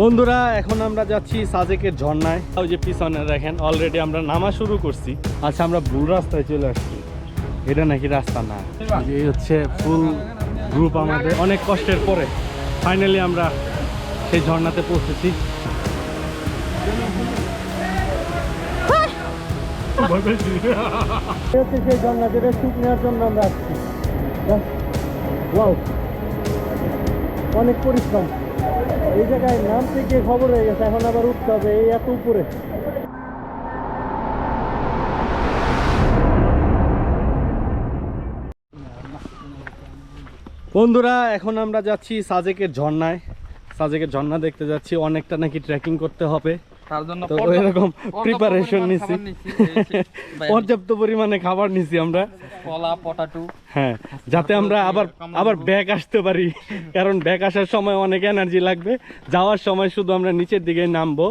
বন্ধুরা, এখন আমরা যাচ্ছি সাজেকের ঝর্ণায়। যে পিছনে দেখেন অলরেডি আমরা নামা শুরু করছি। আচ্ছা আমরা ভুল রাস্তায় চলে আসছি। এটা নাকি রাস্তা না? এই হচ্ছে ফুল গ্রুপ আমাদের। অনেক কষ্টের পরে ফাইনালি আমরা সেই ঝর্ণাতে পৌঁছেছি। হচ্ছে ঝর্ণা যেটা নেওয়ার জন্য আমরা অনেক পরিশ্রম। এই জায়গায় নাম থেকে খবর হয়ে গেছে, এখন আবার উঠতে হবে এই এত উপরে। বন্ধুরা, এখন আমরা যাচ্ছি সাজেকের ঝর্ণায়। সাজেকের ঝর্ণা দেখতে যাচ্ছি, অনেকটা নাকি ট্রেকিং করতে হবে। তার জন্য তো এরকম প্রিপারেশন নিছি। খাবার নিচ্ছি, এই যে পর্যাপ্ত পরিমাণে খাবার নিছি আমরা। কলা পটাটু। হ্যাঁ যাতে আমরা আবার আবার ব্যাক আসতে পারি। কারণ ব্যাক আসার সময় অনেক এনার্জি লাগবে। যাওয়ার সময় শুধু আমরা নিচের দিকে নামবো।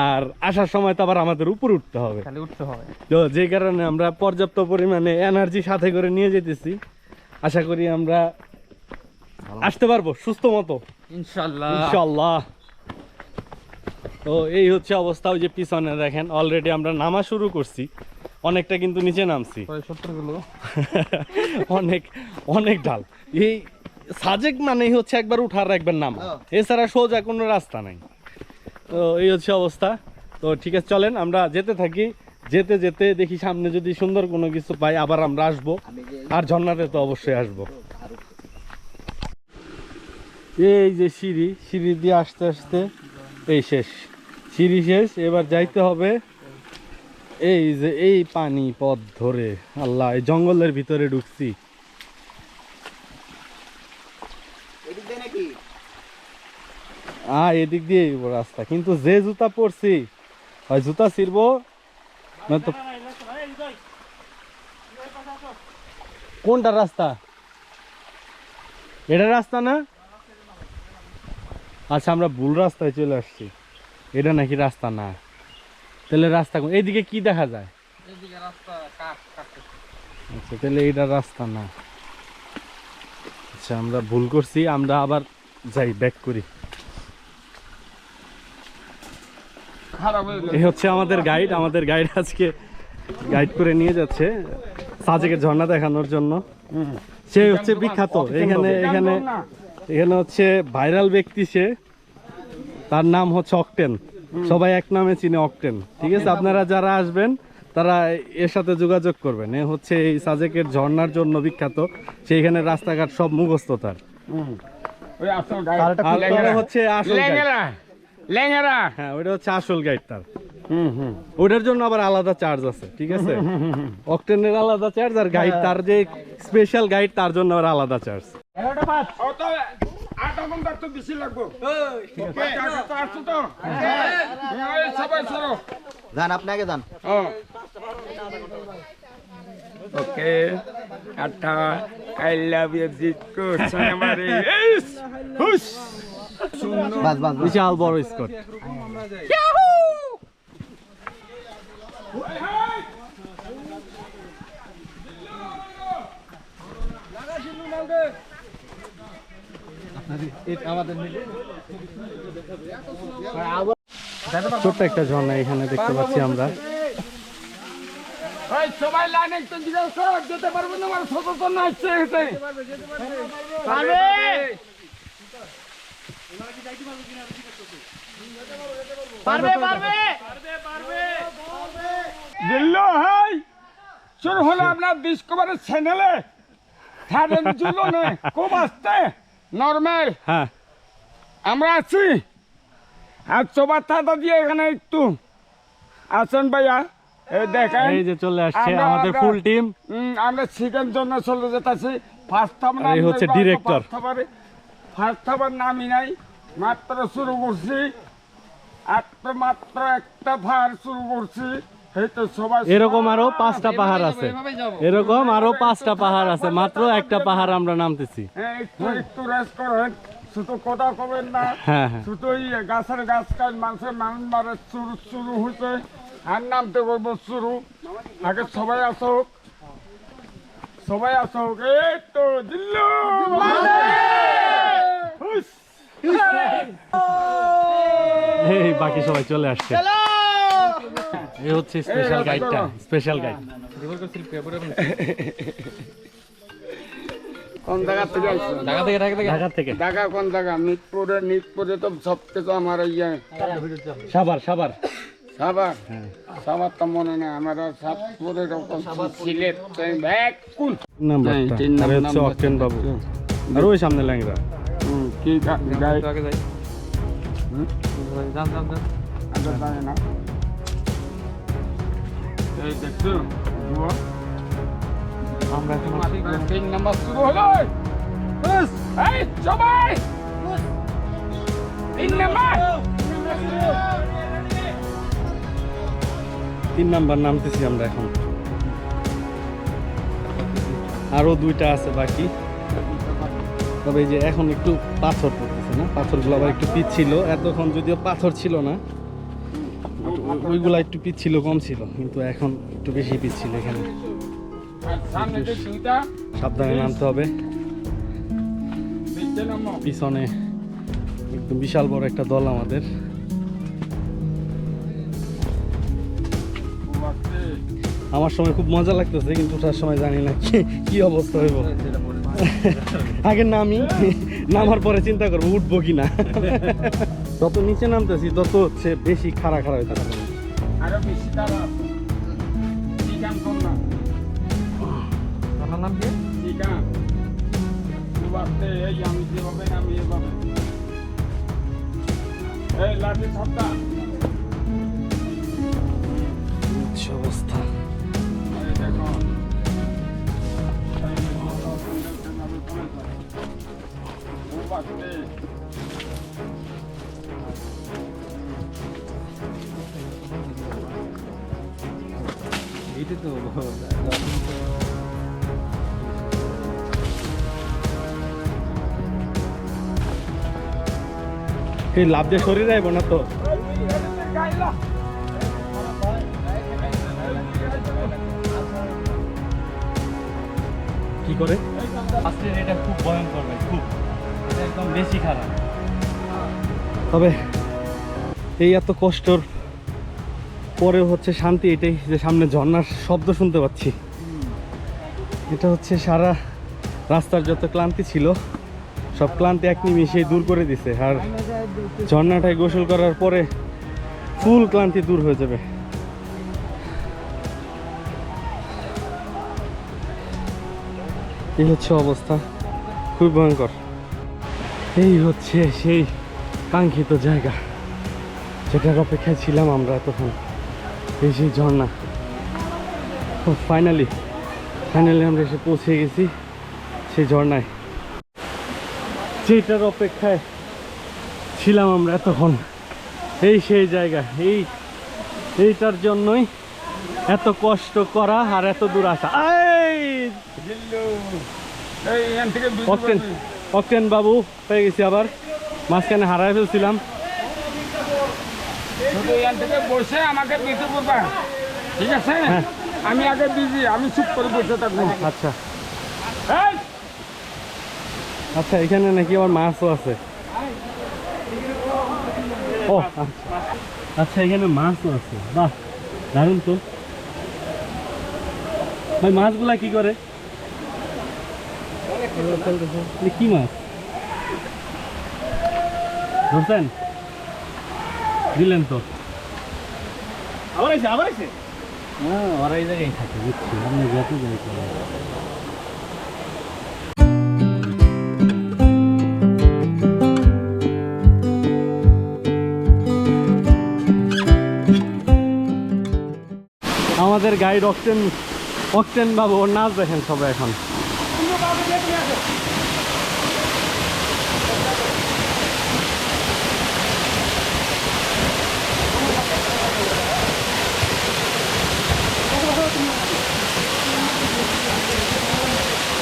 আর আসার সময় তো আবার আমাদের উপর উঠতে হবে। খালি উঠতে হবে। তো যে কারণে আমরা পর্যাপ্ত পরিমাণে এনার্জি সাথে করে নিয়ে যেতেছি। আশা করি আমরা আসতে পারব সুস্থ মতো। ইনশাল্লাহ। ইনশাল্লাহ। তো এই হচ্ছে অবস্থা ওই যে পিছনে দেখেন অলরেডি আমরা নামা শুরু করছি। অনেকটা কিন্তু নিচে নামছি। অনেক অনেক ঢাল। এই সাজেক মানেই হচ্ছে একবার উঠার একবার নাম। এছাড়া সোজা কোনো রাস্তা নাই। তো এই হচ্ছে অবস্থা। তো ঠিক আছে চলেন আমরা যেতে থাকি। যেতে যেতে দেখি সামনে যদি সুন্দর কোনো কিছু পাই আবার আমরা আসব। আর ঝর্ণাতে তো অবশ্যই আসব। এই যে সিঁড়ি সিঁড়ি দিয়ে আসতে আসতে এই শেষ। সিঁড়ি শেষ এবার যাইতে হবে এই যে এই পানি পথ ধরে। আল্লাহ এই জঙ্গলের ভিতরে ঢুকছি। আ এদিক দিয়ে রাস্তা কিন্তু যে জুতা পরছি হয় জুতা ছিড়বো? না তো কোনটা রাস্তা? এটা রাস্তা না? আচ্ছা আমরা ভুল রাস্তায় চলে আসছি। এটা নাকি রাস্তা না। তাহলে রাস্তা কোন- এইদিকে কি দেখা যায়? আচ্ছা তাহলে এটা রাস্তা না। আচ্ছা আমরা ভুল করছি আমরা আবার যাই ব্যাক করি। এই হচ্ছে আমাদের গাইড আমাদের গাইড আজকে গাইড করে নিয়ে যাচ্ছে সাজেকে ঝর্ণা দেখানোর জন্য। সে হচ্ছে বিখ্যাত। এখানে এখানে এখানে হচ্ছে ভাইরাল ব্যক্তি সে। তার নাম হচ্ছে অকটেন। সবাই এক নামে চিনে অকটেন। ঠিক আছে? আপনারা যারা আসবেন তারা এর সাথে যোগাযোগ করবেন। এ হচ্ছে এই সাজেকের ঝর্ণার জন্য বিখ্যাত। সেইখানে রাস্তাঘাট সব মুখস্থ তার। হচ্ছে আসল গাইড ল্যাংরা হ্যাঁ ওটা হচ্ছে আসল গাইড তার। হুম হুম। ওটার জন্য আবার আলাদা চার্জ আছে ঠিক আছে? অকটেনের আলাদা চার্জ আর গাইড তার যে স্পেশাল গাইড তার জন্য আবার আলাদা চার্জ আটা ঘণ্টা তো বেশি লাগবো। আসছো তো? সবাই সরো। যান আপনাকে যান। ওকে আটা আই লাভ ইউ জিতকো সোনামারি হুস। বাস বাস বাস। বিশাল বড় স্কট। ছোট্ট একটা ঝর্ণা এখানে দেখতে পাচ্ছি আমরা। সবাই লাইন না আপনার চ্যানেলে খুব আসতে নর্মাল হ্যাঁ। আমরা আছি। আর চোবার থাতা দিয়ে এখানে একটু আসেন ভাইয়া। এই দেখেন। এই যে চলে আসছে আমাদের ফুল টিম আমরা শিখের জন্য চলে যেতেছি। ফার্স্ট এই হচ্ছে। ফার্স্ট নামই নাই মাত্র শুরু করছি। একটা মাত্র একটা ফায়ার শুরু করছি। এরকম আরও পাঁচটা পাহাড় আছে। এরকম আরও পাঁচটা পাহাড় আছে। মাত্র একটা পাহাড় আমরা নামতেছি। হ্যাঁ, শুধু কথা কবেন না। হ্যাঁ হ্যাঁ। শুধু গাছের গাছ কাজ মানুষের মানুষ মারে শুরু শুরু হয়েছে আর নামতে বলব আগে সবাই আসুক সবাই আসুক এই তো দিল্লু! এই বাকি সবাই চলে আসছে। এই হচ্ছে স্পেশাল গাইডটা স্পেশাল গাইড কোন জায়গা থেকে আসছেন ঢাকা থেকে ঢাকা কোন জায়গা মিরপুরে মিরপুরে তো সব কিছু আমার ইয়ে সাবার সাবার সাবার সাবার তো মনে নেই আমার সাতপুরে রকম সিলেট কোন নাম্বারটা হ্যাঁ, আর হচ্ছে অক্টেন বাবু আর ওই সামনে ল্যাংরা হুম, কি গাই হুম? আচ্ছা, জানি না। এই দেখছ? যুবক? তিন নাম্বার শুরু হলো। এই সবাই! তিন নাম্বার! তিন নাম্বার নামতেছি আমরা এখন। আরও দুইটা আছে বাকি। তবে এই যে এখন একটু পাথর পড়তেছে না? পাথরগুলো আবার একটু পিচ ছিল এতক্ষণ যদিও পাথর ছিল না ওইগুলা একটু পিচ ছিল কম ছিল কিন্তু এখন একটু বেশি পিচ ছিল এখানে সাবধানে নামতে হবে। পিছনে একদম বিশাল বড় একটা দল আমাদের। আমার সময় খুব মজা লাগতেছে কিন্তু ওঠার সময় জানি না কি অবস্থা হইব। আগে নামি নামার পরে চিন্তা করব উঠবো কি না যত নিচে নামতেছি তত হচ্ছে বেশি খাড়া খাড়া হইতে থাকে আরও বেশি তারা চিকান কোন না। চিকান খুব আস্তে এই আমি যেভাবে নামি এভাবে। এই লাঠি ছাপটা। এই লাভ দিয়ে শরীর আইব না তো? কি করে? আজকে এটা খুব ভয়ঙ্কর ভাই খুব। এটা একদম বেশি খারাপ। তবে এই এত কষ্টর পরে হচ্ছে শান্তি এটাই যে সামনে ঝর্নার শব্দ শুনতে পাচ্ছি। এটা হচ্ছে সারা রাস্তার যত ক্লান্তি ছিল সব ক্লান্তি এক নিমিষেই দূর করে দিছে। আর ঝর্ণাটায় গোসল করার পরে ফুল ক্লান্তি দূর হয়ে যাবে। এই হচ্ছে অবস্থা। খুব ভয়ঙ্কর। এই হচ্ছে সেই কাঙ্ক্ষিত জায়গা। যেটার অপেক্ষায় ছিলাম আমরা এতক্ষণ। এই সেই ঝর্ণা। ফাইনালি ফাইনালি আমরা এসে পৌঁছে গেছি সেই ঝর্ণায়। যেটার অপেক্ষায় ছিলাম আমরা এতক্ষণ। এই সেই জায়গা এই এইটার জন্যই এত কষ্ট করা আর এত দূর আসা। অক্টেন অক্টেন বাবু পেয়ে গেছি আবার। মাঝখানে হারাই ফেলছিলাম। বসে আমাকে ঠিক আছে? হ্যাঁ। আমি আগে বিজি আমি চুপ করে বসে থাকব। আচ্ছা। আচ্ছা এখানে নাকি আবার মাছও আছে। ও আচ্ছা। আচ্ছা এখানে মাছও আছে। বাহ দারুণ তো। ভাই মাছগুলা কি করে? কি মাছ? ধরছেন? দিলেন তো। আবার এসে আবার এসে হ্যাঁ ওরা এই জায়গায় থাকে বুঝছি। আপনি যত যাই আমাদের গাইড অক্টেন অক্টেন বাবু, ওর নাচ দেখেন সবাই এখন।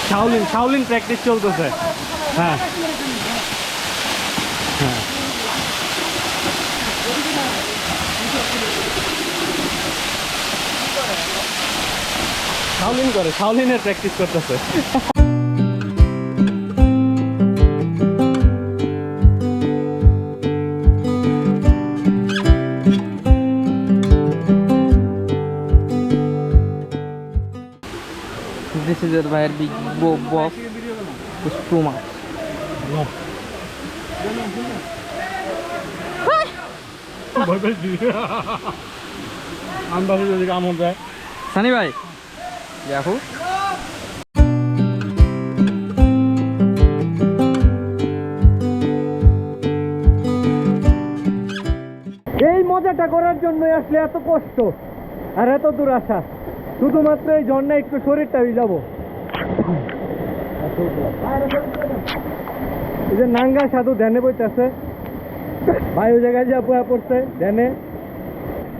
শাওলিন শাওলিন প্র্যাকটিস চলতেছে। হ্যাঁ। শাওলিন করে শাওলিনের প্র্যাকটিস করতেছে This is your wire big bo box is too much. No. ভয় পেয়েছি আন্দাজে যদি কামড় দেয় সানি ভাই দেখো এই মজাটা করার জন্যই আসলে এত কষ্ট আর এত দূর আসা শুধুমাত্র এই ঝর্ণা একটু শরীরটা যাব। এই যে নাঙ্গা সাধু ধ্যানে বইতেছে। ভাই ওই জায়গায় যা বয়া পড়ছে ধ্যানে।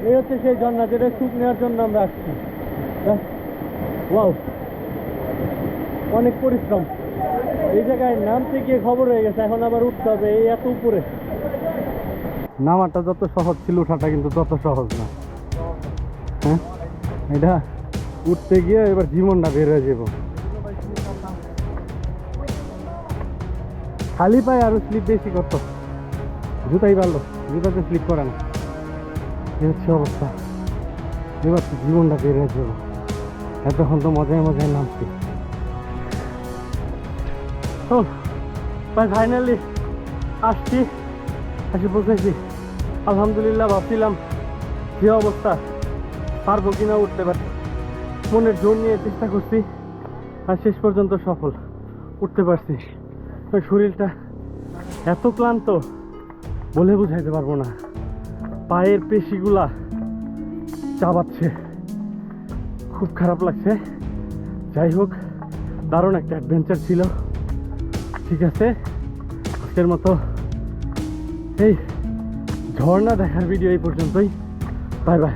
এই হচ্ছে সেই ঝর্ণা যেটা সুখ নেওয়ার জন্য আমরা আসছি। ওয়াও অনেক পরিশ্রম। এই জায়গায় নামতে গিয়ে খবর হয়ে গেছে, এখন আবার উঠতে হবে এই এত উপরে। নামাটা যত সহজ ছিল ওঠাটা কিন্তু তত সহজ না। হ্যাঁ? এটা উঠতে গিয়ে এবার জীবনটা বের হয়ে যাব। খালি পায়ে আরও স্লিপ বেশি করতো। জুতাই পারল জুতাতে স্লিপ করে না। এই হচ্ছে অবস্থা। এবার জীবনটা বের হয়ে যাব। এতক্ষণ তো মজায় মজায় নামছি। ভাই ফাইনালি আসছি এসে পৌঁছেছি। আলহামদুলিল্লাহ ভাবছিলাম যে অবস্থা, পারব কিনা উঠতে পারি। মনের জোর নিয়ে চেষ্টা করছি, আর শেষ পর্যন্ত সফল উঠতে পারছি। শরীরটা এত ক্লান্ত, বলে বুঝাইতে পারব না। পায়ের পেশিগুলা চাবাচ্ছে। খুব খারাপ লাগছে। যাই হোক, দারুণ একটা অ্যাডভেঞ্চার ছিল। ঠিক আছে? আজকের মতো এই ঝর্ণা দেখার ভিডিও এই পর্যন্তই। Bye bye